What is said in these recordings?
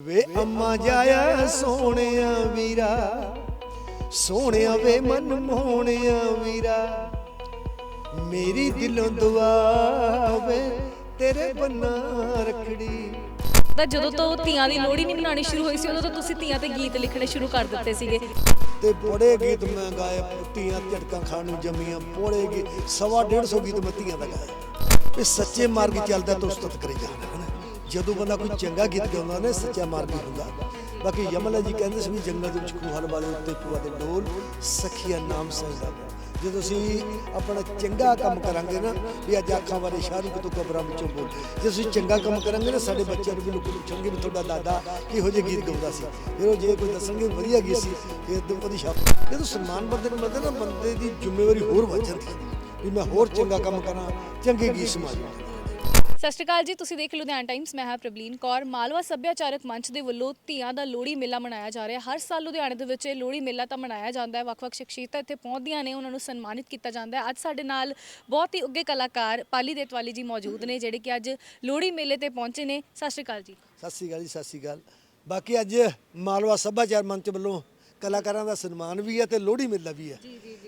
ਵੇ ਅੰਮਾ ਜਾਇਆ ਸੋਹਣਿਆ ਵੀਰਾ ਸੋਹਣਿਆ ਵੇ ਮਨ ਮੋਹਣਿਆ ਵੀਰਾ। ਮੇਰੀ ਦਿਲੋਂ ਦੁਆ ਵੇ ਤੇਰੇ ਬੰਨਾ ਰਖੜੀ। ਤਾਂ ਜਦੋਂ ਤੋਂ ਧੀਆਂ ਦੀ ਲੋਹੜੀ ਨਹੀਂ ਮਨਾਉਣੀ ਸ਼ੁਰੂ ਹੋਈ ਸੀ ਉਦੋਂ ਤੋਂ ਤੁਸੀਂ ਧੀਆਂ ਤੇ ਗੀਤ ਲਿਖਣੇ ਸ਼ੁਰੂ ਕਰ ਦਿੱਤੇ ਸੀਗੇ। ਤੇ ਬੜੇ ਗੀਤ ਮੈਂ ਗਾਏ ਧੀਆਂ ਝਟਕਾਂ ਖਾਣ ਨੂੰ ਜੰਮੀਆਂ ਬੜੇ ਗੀਤ ਸਵਾ ਡੇਢ ਸੌ ਗੀਤ ਮੈਂ ਧੀਆਂ ਦਾ ਗਾਇਆ ਇਹ ਸੱਚੇ ਮਾਰਗ ਚੱਲਦਾ ਤਾਂ ਉਸਤਤ ਕਰੇ ਜਾਣਾ ਜਦੋਂ ਬੰਦਾ ਕੋਈ ਚੰਗਾ ਗੀਤ ਗਾਉਂਦਾ ਨਾ ਸੱਚਾ ਮਾਰਗ ਹੀ ਹੁੰਦਾ ਬਾਕੀ ਯਮਲਾ ਜੀ ਕਹਿੰਦੇ ਸੀ ਵੀ ਜੰਗਲ ਦੇ ਵਿੱਚ ਖੂਹਾਂ ਵਾਲੇ ਉੱਤੇ ਪੂਆ ਦੇ ਡੋਲ, ਸਖੀਆ ਨਾਮ ਸਜਦਾ। ਜਦੋਂ ਅਸੀਂ ਆਪਣਾ ਚੰਗਾ ਕੰਮ ਕਰਾਂਗੇ ਨਾ, ਵੀ ਅੱਜ ਅੱਖਾਂ ਵਾਲੇ ਸ਼ਾਹਰੁਖ ਤੋਂ ਕਬਰਾਂ ਵਿੱਚੋਂ ਬੋਲ। ਜੇ ਅਸੀਂ ਚੰਗਾ ਕੰਮ ਕਰਾਂਗੇ ਨਾ, ਸਾਡੇ ਬੱਚਿਆਂ ਨੂੰ ਵੀ ਲੋਕ ਪੁੱਛਣਗੇ ਵੀ ਤੁਹਾਡਾ ਦਾਦਾ ਕਿਹੋ ਜਿਹੇ ਗੀਤ ਗਾਉਂਦਾ ਸੀ। ਫਿਰ ਉਹ ਜੇ ਕੋਈ ਦੱਸਣਗੇ ਵਧੀਆ ਗੀਤ ਸੀ, ਫਿਰ ਤਾਂ ਉਹਦੀ ਛਾਪ। ਜਦੋਂ ਸਨਮਾਨ ਬੰਦੇ ਨੂੰ ਮਿਲਦਾ ਨਾ, ਬੰਦੇ ਦੀ ਜ਼ਿੰਮੇਵਾਰੀ ਹੋਰ ਵੱਧ ਜਾਂਦੀ ਹੈ, ਵੀ ਮੈਂ ਹੋਰ ਚੰਗਾ ਕੰਮ ਕਰਾਂ, ਚੰਗੇ ਗੀਤ ਸਮਾਜਾਂ ਸਤਿ ਸ਼੍ਰੀ ਅਕਾਲ ਜੀ ਤੁਸੀਂ ਦੇਖ ਲੁਧਿਆਣਾ ਟਾਈਮਸ ਮੈਂ ਹਾਂ ਪ੍ਰਬਲੀਨ ਕੌਰ। ਮਾਲਵਾ ਸੱਭਿਆਚਾਰਕ ਮੰਚ ਦੇ ਵੱਲੋਂ ਧੀਆਂ ਦਾ ਲੋਹੜੀ ਮੇਲਾ ਮਨਾਇਆ ਜਾ ਰਿਹਾ। ਹਰ ਸਾਲ ਲੁਧਿਆਣੇ ਦੇ ਵਿੱਚ ਇਹ ਲੋਹੜੀ ਮੇਲਾ ਤਾਂ ਮਨਾਇਆ ਜਾਂਦਾ ਹੈ। ਵੱਖ-ਵੱਖ ਸ਼ਖਸੀਅਤਾਂ ਇੱਥੇ ਪਹੁੰਚਦੀਆਂ ਨੇ ਉਹਨਾਂ ਨੂੰ ਸਨਮਾਨਿਤ ਕੀਤਾ ਜਾਂਦਾ ਹੈ। ਅੱਜ ਸਾਡੇ ਨਾਲ ਬਹੁਤ ਹੀ ਉੱਗੇ ਕਲਾਕਾਰ ਪਾਲੀ ਦੇਤਵਾਲੀ ਜੀ ਮੌਜੂਦ ਨੇ ਜਿਹੜੇ ਕਿ ਅੱਜ ਲੋਹੜੀ ਮੇਲੇ ਤੇ ਪਹੁੰਚੇ ਨੇ। ਸਤਿ ਸ਼੍ਰੀ ਅਕਾਲ ਜੀ। ਸਤਿ ਸ੍ਰੀ ਅਕਾਲ ਜੀ ਸਤਿ ਸ੍ਰੀ ਅਕਾਲ। ਬਾਕੀ ਅੱਜ ਮਾਲਵਾ ਸੱਭਿਆਚਾਰ ਮੰਚ ਵੱਲੋਂ ਕਲਾਕਾਰਾਂ ਦਾ ਸਨਮਾਨ ਵੀ ਹੈ ਤੇ ਲੋਹੜੀ ਮੇਲਾ ਵੀ ਹੈ।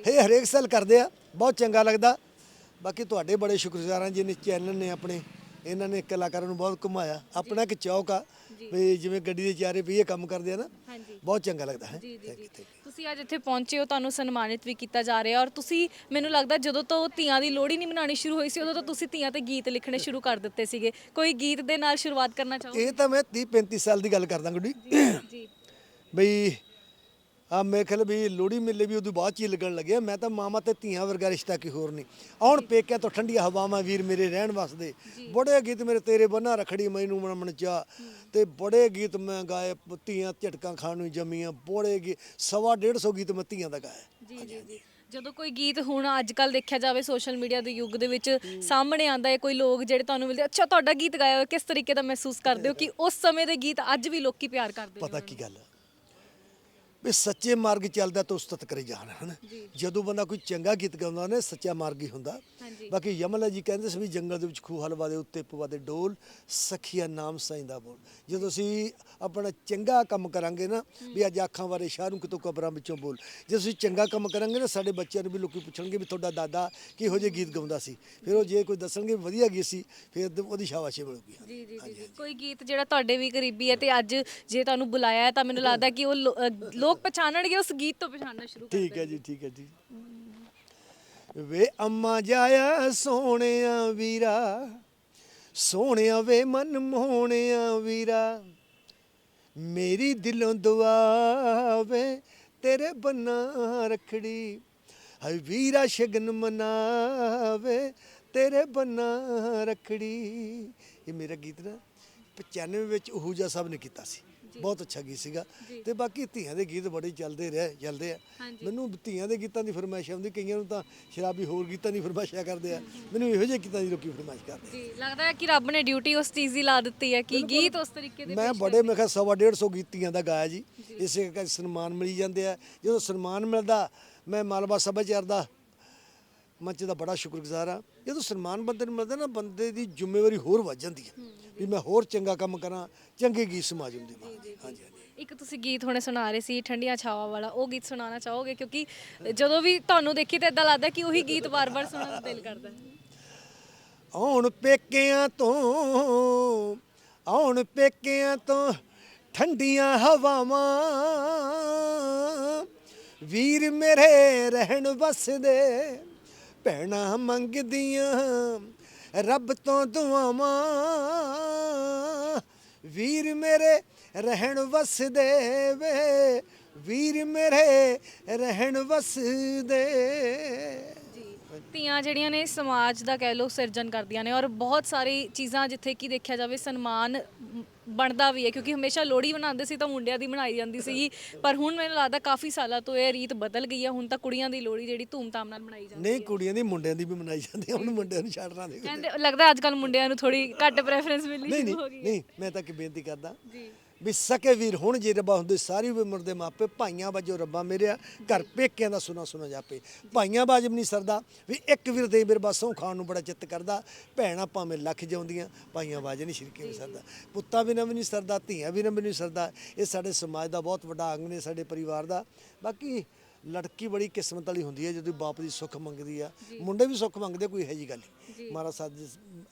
ਇਹ ਹਰੇਕ ਸਾਲ ਕਰਦੇ ਆ ਬਹੁਤ ਚੰਗਾ ਲੱਗਦਾ। ਬਾਕੀ ਤੁਹਾਡੇ ਬੜੇ ਸ਼ੁਕਰਗੁਜ਼ਾਰ ਹਾਂ ਜਿਹਨੇ ਚੈਨਲ ਨੇ ਆਪਣੇ। ਇਹਨਾਂ ਨੇ ਕਲਾਕਾਰਾਂ ਨੂੰ ਬਹੁਤ ਘੁਮਾਇਆ। ਆਪਣਾ ਇੱਕ ਚੌਕ ਆ ਵੀ ਜਿਵੇਂ ਗੱਡੀ ਦੇ ਚਾਰੇ ਇਹ ਕੰਮ ਕਰਦੇ ਆ ਨਾ ਬਹੁਤ ਚੰਗਾ ਲੱਗਦਾ ਹੈ। ਜੀ ਜੀ ਜੀ. ਤੁਸੀਂ ਅੱਜ ਇੱਥੇ ਪਹੁੰਚੇ ਹੋ ਤੁਹਾਨੂੰ ਸਨਮਾਨਿਤ ਵੀ ਕੀਤਾ ਜਾ ਰਿਹਾ ਔਰ ਤੁਸੀਂ ਮੈਨੂੰ ਲੱਗਦਾ ਜਦੋਂ ਤੋਂ ਧੀਆਂ ਦੀ ਲੋਹੜੀ ਨਹੀਂ ਮਨਾਉਣੀ ਸ਼ੁਰੂ ਹੋਈ ਸੀ ਉਦੋਂ ਤੋਂ ਤੁਸੀਂ ਧੀਆਂ ਤੇ ਗੀਤ ਲਿਖਣੇ ਸ਼ੁਰੂ ਕਰ ਦਿੱਤੇ ਸੀਗੇ। ਕੋਈ ਗੀਤ ਦੇ ਨਾਲ ਸ਼ੁਰੂਆਤ ਕਰਨਾ ਚਾਹੋ ਇਹ ਤਾਂ ਮੈਂ 30 35 ਸਾਲ ਦੀ ਗੱਲ ਕਰਦਾ ਗੁੱਡੀ। ਜੀ। ਬਈ ਮੇਰੇ ਖਿਆਲ ਵੀ ਲੋਹੜੀ ਮੇਲੇ ਵੀ ਉਦੋਂ ਬਾਅਦ ਚ ਹੀ ਲੱਗਣ ਲੱਗਿਆ ਮੈਂ ਤਾਂ ਮਾਮਾ ਤੇ ਧੀਆਂ ਵਰਗਾ ਰਿਸ਼ਤਾ ਕੀ ਹੋਰ ਨਹੀਂ। ਆਉਣ ਪੇਕਿਆਂ ਤੋਂ ਠੰਡੀਆਂ ਹਵਾਵਾਂ ਵੀਰ ਮੇਰੇ ਰਹਿਣ ਵਸਦੇ ਬੜੇ ਗੀਤ ਮੇਰੇ ਤੇਰੇ ਬੰਨਾ ਰਖੜੀ ਮੈਨੂੰ ਮਨ ਮਨ ਚਾ ਤੇ ਬੜੇ ਗੀਤ ਮੈਂ ਗਾਏ ਧੀਆਂ ਝਟਕਾਂ ਖਾਣ ਨੂੰ ਜੰਮੀਆਂ। ਬੜੇ ਗੀਤ ਸਵਾ ਡੇਢ ਸੌ ਗੀਤ ਮੈਂ ਧੀਆਂ ਦਾ ਗਾਇਆ। ਜੀ ਜੀ ਜੀ। ਜਦੋਂ ਕੋਈ ਗੀਤ ਹੁਣ ਅੱਜ ਕੱਲ ਦੇਖਿਆ ਜਾਵੇ ਸੋਸ਼ਲ ਮੀਡੀਆ ਦੇ ਯੁੱਗ ਦੇ ਵਿੱਚ ਸਾਹਮਣੇ ਆਂਦਾ ਹੈ ਕੋਈ ਲੋਕ ਜਿਹੜੇ ਤੁਹਾਨੂੰ ਮਿਲਦੇ ਅੱਛਾ ਤੁਹਾਡਾ ਗੀਤ ਗਾਇਆ ਹੋਇਆ ਕਿਸ ਤਰੀਕੇ ਦਾ ਮਹਿਸੂਸ ਕਰਦੇ ਹੋ ਕਿ ਉਸ ਸਮੇਂ ਦੇ ਗੀਤ ਅੱਜ ਵੀ ਲੋਕੀ ਪਿਆਰ ਕਰਦੇ ਨੇ ਪਤਾ ਕੀ ਗੱਲ ਆ? ਵੀ ਸੱਚੇ ਮਾਰਗ ਚੱਲਦਾ ਤਾਂ ਉਸਤਤ ਕਰੇ ਜਾਣਾ ਹੈ ਨਾ ਜਦੋਂ ਬੰਦਾ ਕੋਈ ਚੰਗਾ ਗੀਤ ਗਾਉਂਦਾ ਨਾ ਸੱਚਾ ਮਾਰਗ ਹੀ ਹੁੰਦਾ। ਬਾਕੀ ਯਮਲਾ ਜੀ ਕਹਿੰਦੇ ਸੀ ਵੀ ਜੰਗਲ ਦੇ ਵਿੱਚ ਖੂਹ ਹਲਵਾ ਦੇ ਉੱਤੇ ਪਵਾ ਦੇ ਡੋਲ ਸਖੀਆ ਨਾਮ ਸਜਦਾ ਬੋਲ। ਜਦੋਂ ਅਸੀਂ ਆਪਣਾ ਚੰਗਾ ਕੰਮ ਕਰਾਂਗੇ ਨਾ ਵੀ ਅੱਜ ਅੱਖਾਂ ਵਾਲੇ ਸ਼ਾਹਰੁਖ ਤੋਂ ਕਬਰਾਂ ਵਿੱਚੋਂ ਬੋਲ। ਜੇ ਅਸੀਂ ਚੰਗਾ ਕੰਮ ਕਰਾਂਗੇ ਨਾ ਸਾਡੇ ਬੱਚਿਆਂ ਨੂੰ ਵੀ ਲੋਕੀ ਪੁੱਛਣਗੇ ਵੀ ਤੁਹਾਡਾ ਦਾਦਾ ਕਿਹੋ ਜਿਹੇ ਗੀਤ ਗਾਉਂਦਾ ਸੀ। ਫਿਰ ਉਹ ਜੇ ਕੋਈ ਦੱਸਣਗੇ ਵਧੀਆ ਗੀਤ ਸੀ ਫਿਰ ਉਹਦੀ ਸ਼ਾਬਾਸ਼ੀ ਮਿਲੂਗੀ ਜੀ ਜੀ ਜੀ ਕੋਈ ਗੀਤ ਜਿਹੜਾ ਤੁਹਾਡੇ ਵੀ ਕਰੀਬੀ ਹੈ ਤੇ ਅੱਜ ਜੇ ਤੁਹਾਨੂੰ ਬੁਲਾਇਆ ਤਾਂ ਮੈਨੂੰ ਲੱਗਦਾ ਕਿ ਉਹ ਲੋ- ਲੋਕ ਪਛਾਣਨਗੇ ਉਸ ਗੀਤ ਤੋਂ ਪਛਾਣਨਾ ਸ਼ੁਰੂ ਕਰ ਠੀਕ ਹੈ ਜੀ ਠੀਕ ਹੈ ਜੀ। ਵੇ ਅੰਮਾ ਜਾਇਆ ਸੋਹਣਿਆ ਵੀਰਾ ਸੋਹਣਿਆ ਵੇ ਮਨ ਮੋਹਣਿਆ ਵੀਰਾ ਮੇਰੀ ਦਿਲੋਂ ਦੁਆ ਵੇ ਤੇਰੇ ਬੰਨਾ ਰਖੜੀ। ਹਾਏ ਵੀਰਾ ਸ਼ਗਨ ਮਨਾਵੇ ਤੇਰੇ ਬੰਨਾ ਰਖੜੀ। ਇਹ ਮੇਰਾ ਗੀਤ ਨਾ 95 ਵਿੱਚ ਉਹੂਜਾ ਸਾਹਿਬ ਨੇ ਕੀਤਾ ਸੀ। ਬਹੁਤ ਅੱਛਾ ਗੀਤ ਸੀਗਾ। ਤੇ ਬਾਕੀ ਧੀਆਂ ਦੇ ਗੀਤ ਬੜੇ ਚੱਲਦੇ ਰਹੇ ਚੱਲਦੇ ਆ। ਮੈਨੂੰ ਧੀਆਂ ਦੇ ਗੀਤਾਂ ਦੀ ਫਰਮਾਇਸ਼ ਆਉਂਦੀ ਕਈਆਂ ਨੂੰ ਤਾਂ ਸ਼ਰਾਬੀ ਹੋਰ ਗੀਤਾਂ ਦੀ ਫਰਮਾਇਸ਼ਾਂ ਕਰਦੇ ਆ। ਮੈਨੂੰ ਇਹੋ ਜਿਹੇ ਗੀਤਾਂ ਦੀ ਲੋਕੀ ਫਰਮਾਇਸ਼ ਕਰਦੇ ਜੀ ਲੱਗਦਾ ਹੈ ਕਿ ਰੱਬ ਨੇ ਡਿਊਟੀ ਉਸ ਚੀਜ਼ ਦੀ ਲਾ ਦਿੱਤੀ ਹੈ ਕਿ ਗੀਤ ਉਸ ਤਰੀਕੇ ਦੇ ਮੈਂ ਬੜੇ ਮੈਂ ਕਿਹਾ ਸਵਾ ਡੇਢ ਸੌ ਗੀਤੀਆਂ ਦਾ ਗਾਇਆ ਜੀ। ਇਸੇ ਕਰਕੇ ਸਨਮਾਨ ਮਿਲੀ ਜਾਂਦੇ ਆ। ਜਦੋਂ ਸਨਮਾਨ ਮਿਲਦਾ ਮੈਂ ਮਾਲਵਾ ਸੱਭਿਆਚਾਰ ਦਾ ਮੰਚ ਦਾ ਬੜਾ ਸ਼ੁਕਰਗੁਜ਼ਾਰ ਆ ਜਦੋਂ ਸਨਮਾਨ ਬੰਦੇ ਨੂੰ ਮਿਲਦਾ ਨਾ ਬੰਦੇ ਦੀ ਜ਼ਿੰਮੇਵਾਰੀ ਹੋਰ ਵੱਧ ਜਾਂਦੀ ਹੈ ਵੀ ਮੈਂ ਹੋਰ ਚੰਗਾ ਕੰਮ ਕਰਾਂ ਚੰਗੇ ਗੀਤ ਸਮਾਜ ਨੂੰ ਦੇਵਾਂ। ਹਾਂਜੀ ਹਾਂਜੀ। ਇੱਕ ਤੁਸੀਂ ਗੀਤ ਹੁਣੇ ਸੁਣਾ ਰਹੇ ਸੀ ਠੰਡੀਆਂ ਛਾਵਾਂ ਵਾਲਾ ਉਹ ਗੀਤ ਸੁਣਾਉਣਾ ਚਾਹੋਗੇ? ਕਿਉਂਕਿ ਜਦੋਂ ਵੀ ਤੁਹਾਨੂੰ ਦੇਖੀ ਤਾਂ ਇਦਾਂ ਲੱਗਦਾ ਕਿ ਉਹੀ ਗੀਤ ਵਾਰ-ਵਾਰ ਸੁਣਨ ਦਾ ਦਿਲ ਕਰਦਾ ਆਉਣ ਪੇਕਿਆਂ ਤੋਂ ਆਉਣ ਪੇਕਿਆਂ ਤੋਂ ਠੰਡੀਆਂ ਹਵਾਵਾਂ ਵੀਰ ਮੇਰੇ ਰਹਿਣ ਵਸਦੇ ਭੈਣਾਂ ਮੰਗਦੀਆਂ ਰੱਬ ਤੋਂ ਦੁਆਵਾਂ। ਵੀਰ ਮੇਰੇ ਰਹਿਣ ਵਸਦੇ ਵੇ ਵੀਰ ਮੇਰੇ ਰਹਿਣ ਵਸਦੇ ਧੀਆਂ ਜਿਹੜੀਆਂ ਨੇ ਸਮਾਜ ਦਾ ਕਹਿ ਲੋ ਸਿਰਜਣ ਕਰਦੀਆਂ ਨੇ ਔਰ ਬਹੁਤ ਸਾਰੀ ਚੀਜ਼ਾਂ ਜਿੱਥੇ ਕੀ ਦੇਖਿਆ ਜਾਵੇ ਸਨਮਾਨ ਬਣਦਾ ਵੀ ਹੈ ਕਿਉਂਕਿ ਹਮੇਸ਼ਾ ਲੋਹੜੀ ਮਨਾਉਂਦੇ ਸੀ ਤਾਂ ਮੁੰਡਿਆਂ ਦੀ ਮਨਾਈ ਜਾਂਦੀ ਸੀ ਪਰ ਹੁਣ ਮੈਨੂੰ ਲੱਗਦਾ ਕਾਫੀ ਸਾਲਾਂ ਤੋਂ ਇਹ ਰੀਤ ਬਦਲ ਗਈ ਹੈ ਹੁਣ ਤਾਂ ਕੁੜੀਆਂ ਦੀ ਲੋਹੜੀ ਜਿਹੜੀ ਧੂਮਧਾਮ ਨਾਲ ਮਨਾਈ ਜਾਂਦੀ ਹੈ। ਨਹੀਂ ਕੁੜੀਆਂ ਦੀ ਮੁੰਡਿਆਂ ਦੀ ਵੀ ਮਨਾਈ ਜਾਂਦੀ ਹੁਣ ਮੁੰਡਿਆਂ ਨੂੰ ਛੱਡਣਾ ਨਹੀਂ ਕਹਿੰਦੇ ਲੱਗਦਾ ਅੱਜ ਕੱਲ ਮੁੰਡਿਆਂ ਨੂੰ ਥੋੜੀ ਘੱਟ ਪ੍ਰੈਫਰੈਂਸ ਮਿਲਣੀ ਸ਼ੁਰੂ ਹੋ ਨਹੀਂ ਗਈ ਨਹੀਂ ਮੈਂ ਤਾਂ ਕਿ ਬੇਨਤੀ ਕਰਦਾ। ਜੀ। ਵੀ ਸਕੇ ਵੀਰ, ਹੁਣ ਜੇ ਰੱਬਾ ਹੁੰਦੇ ਸਾਰੀ ਉਮਰ ਦੇ ਮਾਪੇ ਭਾਈਆਂ ਵਜੋਂ ਰੱਬਾ ਮੇਰਿਆ, ਘਰ ਪੇਕਿਆਂ ਦਾ ਸੁਣਾ ਸੁਣਾ ਜਾਪੇ। ਭਾਈਆਂ ਬਾਜਮ ਨਹੀਂ ਸਰਦਾ, ਵੀ ਇੱਕ ਵੀਰ ਦੇ ਮੇਰੇ ਬਾਸੋਂ ਖਾਣ ਨੂੰ ਬੜਾ ਚਿੱਤ ਕਰਦਾ, ਭੈਣਾਂ ਭਾਵੇਂ ਲੱਖ ਜਾਉਂਦੀਆਂ, ਭਾਈਆਂ ਬਾਜ ਨਹੀਂ ਸ਼ਿਰਕੇ ਵੀ ਸਰਦਾ। ਪੁੱਤਾਂ ਬਿਨਾਂ ਵੀ ਨਹੀਂ ਸਰਦਾ, ਧੀਆਂ ਬਿਨਾਂ ਵੀ ਨਹੀਂ ਸਰਦਾ, ਇਹ ਸਾਡੇ ਸਮਾਜ ਦਾ ਬਹੁਤ ਵੱਡਾ ਅੰਗ ਨੇ ਸਾਡੇ ਪਰਿਵਾਰ ਦਾ। ਬਾਕੀ ਲੜਕੀ ਬੜੀ ਕਿਸਮਤ ਵਾਲੀ ਹੁੰਦੀ ਹੈ ਜਦੋਂ ਬਾਪ ਦੀ ਸੁੱਖ ਮੰਗਦੀ ਆ। ਮੁੰਡੇ ਵੀ ਸੁੱਖ ਮੰਗਦੇ ਕੋਈ ਹੈ ਜੀ ਗੱਲ ਮਹਾਰਾਜ ਸਾਹਿਬ ਜੀ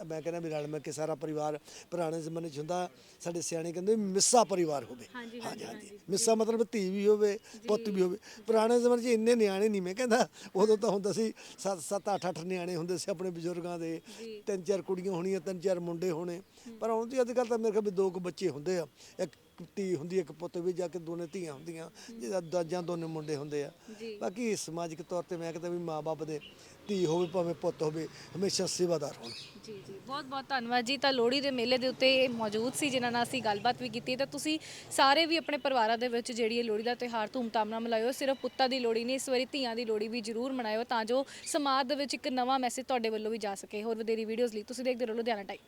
ਮੈਂ ਕਹਿੰਦਾ ਵੀ ਰਲ ਮਿਲ ਕੇ ਸਾਰਾ ਪਰਿਵਾਰ ਪੁਰਾਣੇ ਜ਼ਮਾਨੇ 'ਚ ਹੁੰਦਾ ਸਾਡੇ ਸਿਆਣੇ ਕਹਿੰਦੇ ਮਿੱਸਾ ਪਰਿਵਾਰ ਹੋਵੇ। ਹਾਂਜੀ, ਹਾਂਜੀ ਮਿੱਸਾ ਮਤਲਬ ਧੀ ਵੀ ਹੋਵੇ ਪੁੱਤ ਵੀ ਹੋਵੇ। ਪੁਰਾਣੇ ਜ਼ਮਾਨੇ 'ਚ ਇੰਨੇ ਨਿਆਣੇ ਨਹੀਂ ਮੈਂ ਕਹਿੰਦਾ ਉਦੋਂ ਤਾਂ ਹੁੰਦਾ ਸੀ 7 7 8 8 ਨਿਆਣੇ ਹੁੰਦੇ ਸੀ ਆਪਣੇ ਬਜ਼ੁਰਗਾਂ ਦੇ। ਤਿੰਨ ਚਾਰ ਕੁੜੀਆਂ ਹੋਣੀਆਂ ਤਿੰਨ ਚਾਰ ਮੁੰਡੇ ਹੋਣੇ। ਪਰ ਹੁਣ ਦੀ ਅੱਜ ਕੱਲ੍ਹ ਤਾਂ ਮੇਰੇ ਖਿਆਲ ਵੀ ਦੋ ਕੁ ਬੱਚੇ ਹੁੰਦੇ ਆ। ਇੱਕ ਧੀ ਹੁੰਦੀ ਇੱਕ ਪੁੱਤ ਵੀ ਜਾ ਕੇ ਦੋਨੇ ਧੀਆਂ ਹੁੰਦੀਆਂ ਜਿਹਦਾ ਜਾਂ ਦੋਨੇ ਮੁੰਡੇ ਹੁੰਦੇ ਆ। ਬਾਕੀ ਸਮਾਜਿਕ ਤੌਰ ਤੇ ਮੈਂ ਕਹਿੰਦਾ ਵੀ ਮਾਪੇ ਦੇ ਧੀ ਹੋਵੇ ਭਾਵੇਂ ਪੁੱਤ ਹੋਵੇ ਹਮੇਸ਼ਾ ਸੇਵਾਦਾਰ ਹੋਣ। ਜੀ ਜੀ। ਬਹੁਤ ਬਹੁਤ ਧੰਨਵਾਦ ਜੀ। ਤਾਂ ਲੋਹੜੀ ਦੇ ਮੇਲੇ ਦੇ ਉੱਤੇ ਮੌਜੂਦ ਸੀ ਜਿਨ੍ਹਾਂ ਨਾਲ ਅਸੀਂ ਗੱਲਬਾਤ ਵੀ ਕੀਤੀ। ਤਾਂ ਤੁਸੀਂ ਸਾਰੇ ਵੀ ਆਪਣੇ ਪਰਿਵਾਰਾਂ ਦੇ ਵਿੱਚ ਜਿਹੜੀ ਇਹ ਲੋਹੜੀ ਦਾ ਤਿਉਹਾਰ ਧੂਮਧਾਮ ਨਾਲ ਮਨਾਇਓ ਸਿਰਫ ਪੁੱਤਾਂ ਦੀ ਲੋਹੜੀ ਨਹੀਂ ਇਸ ਵਾਰੀ ਧੀਆਂ ਦੀ ਲੋਹੜੀ ਵੀ ਜ਼ਰੂਰ ਮਨਾਇਓ ਤਾਂ ਜੋ ਸਮਾਜ ਦੇ ਵਿੱਚ ਇੱਕ ਨਵਾਂ ਮੈਸੇਜ ਤੁਹਾਡੇ ਵੱਲੋਂ ਵੀ ਜਾ ਸਕੇ। ਹੋਰ ਵਧੇਰੀ ਵੀਡੀਓਜ਼ ਲਈ ਤੁਸੀਂ ਦੇਖਦੇ ਰਹੋ ਲੁਧਿਆਣਾ ਟਾਈਮ